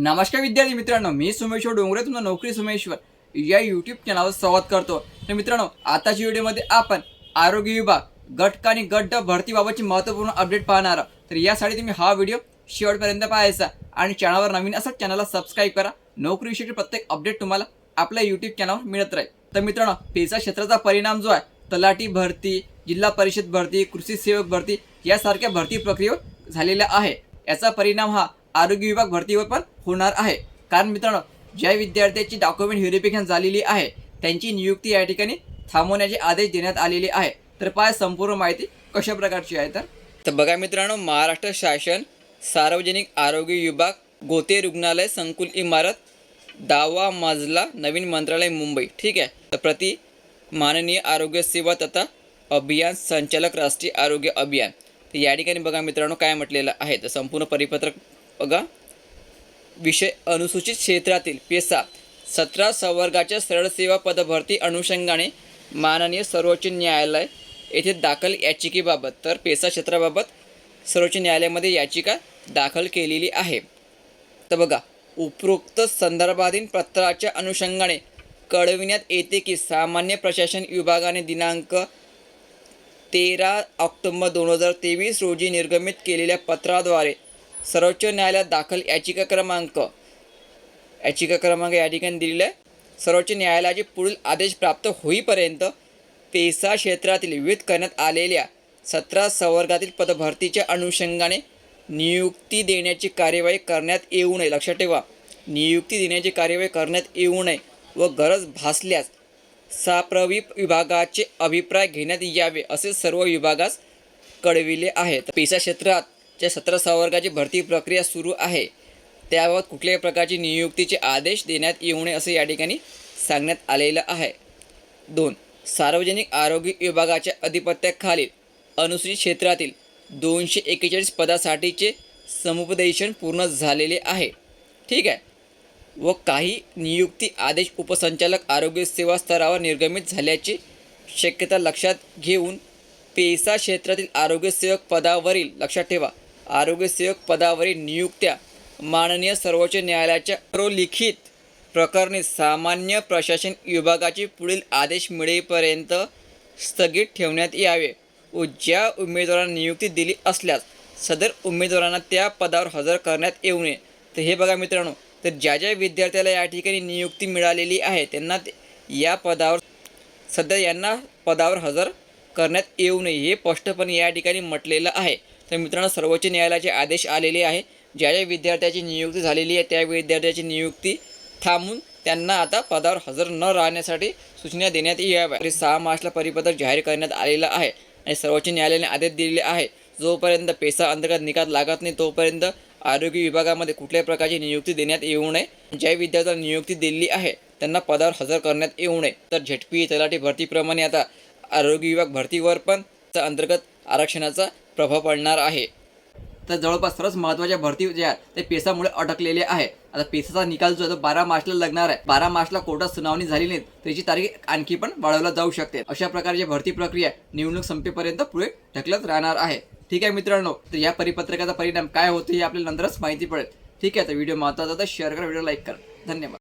नमस्कार विद्यार्थी मित्रांनो मी सुमेश्वर डोंगरे तुमचा नोकरी सुमेश्वर या यूट्यूब चॅनलवर संवाद करतो. तर मित्रांनो आताच्या व्हिडिओमध्ये आपण आरोग्य विभाग गट आणि गट भरतीबाबतची महत्त्वपूर्ण अपडेट पाहणार आहोत. तर यासाठी तुम्ही हा व्हिडिओ शेवटपर्यंत पाहायचा आणि चॅनलवर नवीन असा चॅनलला सबस्क्राईब करा. नोकरीविषयी प्रत्येक अपडेट तुम्हाला आपल्या यूट्यूब चॅनलवर मिळत राहील. तर मित्रांनो पेसा क्षेत्राचा परिणाम जो आहे तलाठी भरती जिल्हा परिषद भरती कृषी सेवक भरती यासारख्या भरती प्रक्रियेवर झालेल्या आहे. याचा परिणाम हा आरोग्य विभाग भरतीवर पण होणार आहे. कारण मित्रांनो ज्या विद्यार्थ्याची डॉक्युमेंट व्हेरिफिकेशन झालेली आहे त्यांची नियुक्ती या ठिकाणी थांबवण्याचे आदेश देण्यात आलेले आहे. तर पाय संपूर्ण माहिती कशा प्रकारची आहे तर. तर बघा मित्रांनो महाराष्ट्र शासन सार्वजनिक आरोग्य विभाग गोते रुग्णालय संकुल इमारत दावा मजला नवीन मंत्रालय मुंबई. ठीक आहे? तर प्रति माननीय आरोग्य सेवा तथा अभियान संचालक राष्ट्रीय आरोग्य अभियान. तर या ठिकाणी बघा मित्रांनो काय म्हटलेलं आहे. तर संपूर्ण परिपत्रक बघा. विषय अनुसूचित क्षेत्रातील पेसा. सतरा संवर्गाच्या सरळ सेवा पदभरती अनुषंगाने माननीय सर्वोच्च न्यायालय येथे दाखल याचिकेबाबत तर पेसा क्षेत्राबाबत सर्वोच्च न्यायालयामध्ये याचिका दाखल केलेली आहे. तर बघा उपरोक्त संदर्भाधीन पत्राच्या अनुषंगाने कळविण्यात येते की सामान्य प्रशासन विभागाने दिनांक तेरा ऑक्टोबर दोन हजार तेवीस रोजी निर्गमित केलेल्या पत्राद्वारे सर्वोच्च न्यायालयात दाखल याचिका क्रमांक. याचिका क्रमांक या ठिकाणी दिलेला आहे. सर्वोच्च न्यायालयाचे पुढील आदेश प्राप्त होईपर्यंत पेसा क्षेत्रातील विविध करण्यात आलेल्या सतरा संवर्गातील पदभरतीच्या अनुषंगाने नियुक्ती देण्याची कार्यवाही करण्यात येऊ नये. लक्षात ठेवा नियुक्ती देण्याची कार्यवाही करण्यात येऊ नये व गरज भासल्यास साप्रवी विभागाचे अभिप्राय घेण्यात यावे असे सर्व विभागास कळविले आहेत पेसा क्षेत्रात ज्या सतरा संवर्गाची भरती प्रक्रिया सुरू आहे. त्याबाबत कुठल्याही प्रकारची नियुक्तीचे आदेश देण्यात येऊ नये असं या ठिकाणी सांगण्यात आलेलं आहे. दोन सार्वजनिक आरोग्य विभागाच्या अधिपत्याखालील अनुसूचित क्षेत्रातील दोनशे एक्केचाळीस पदासाठीचे समुपदेशन पूर्ण झालेले आहे. ठीक आहे. व काही नियुक्ती आदेश उपसंचालक आरोग्य सेवा स्तरावर निर्गमित झाल्याची शक्यता लक्षात घेऊन पेसा क्षेत्रातील आरोग्यसेवक पदावरील लक्षात ठेवा. आरोग्यसेवक पदावरील नियुक्त्या माननीय सर्वोच्च न्यायालयाच्या प्रलिखित प्रकरणी सामान्य प्रशासन विभागाचे पुढील आदेश मिळेपर्यंत स्थगित ठेवण्यात यावे. व ज्या उमेदवारांना नियुक्ती दिली असल्यास सदर उमेदवारांना त्या पदावर हजर करण्यात येऊ नये. तर हे बघा मित्रांनो तर ज्या ज्या विद्यार्थ्याला या ठिकाणी नियुक्ती मिळालेली आहे त्यांना या पदावर सध्या यांना पदावर हजर करण्यात येऊ नये हे स्पष्टपणे या ठिकाणी म्हटलेलं आहे. तर मित्रांनो सर्वोच्च न्यायालयाचे आदेश आलेले आहे. ज्या ज्या विद्यार्थ्याची नियुक्ती झालेली आहे त्या विद्यार्थ्याची नियुक्ती थांबून त्यांना आता पदावर हजर न राहण्यासाठी सूचना देण्यात याव्या. तरी सहा मार्चला परिपत्रक जाहीर करण्यात आलेलं आहे आणि सर्वोच्च न्यायालयाने आदेश दिलेले आहे. जोपर्यंत पेसा अंतर्गत निकाल लागत नाही तोपर्यंत आरोग्य विभागामध्ये कुठल्याही प्रकारची नियुक्ती देण्यात येऊ नये. ज्या विद्यार्थ्याला नियुक्ती दिली आहे त्यांना पदावर हजर करण्यात येऊ नये. तर झेटपी तलाठी भरतीप्रमाणे आता आरोग्य विभाग भरतीवर पण अंतर्गत आरक्षणाचा प्रभाव पडणार आहे. तर जवळपास सर्वच महत्त्वाच्या भरती ज्या आहेत ते पेसामुळे अटकलेले आहे. आता पेसाचा निकाल जो आहे तो बारा मार्चला लागणार आहे. बारा मार्चला कोर्टात सुनावणी झाली नाही त्याची तारीख आणखी पण वाढवला जाऊ शकते. अशा प्रकारची भरती प्रक्रिया निवडणूक संपेपर्यंत पुढे ढकलत राहणार आहे. ठीक आहे मित्रांनो तर या परिपत्रकाचा परिणाम काय होतो हे आपल्याला नंतरच माहिती पडेल. ठीक आहे तर व्हिडिओ महत्त्वाचा तर शेअर करा व्हिडिओ लाईक करा. धन्यवाद.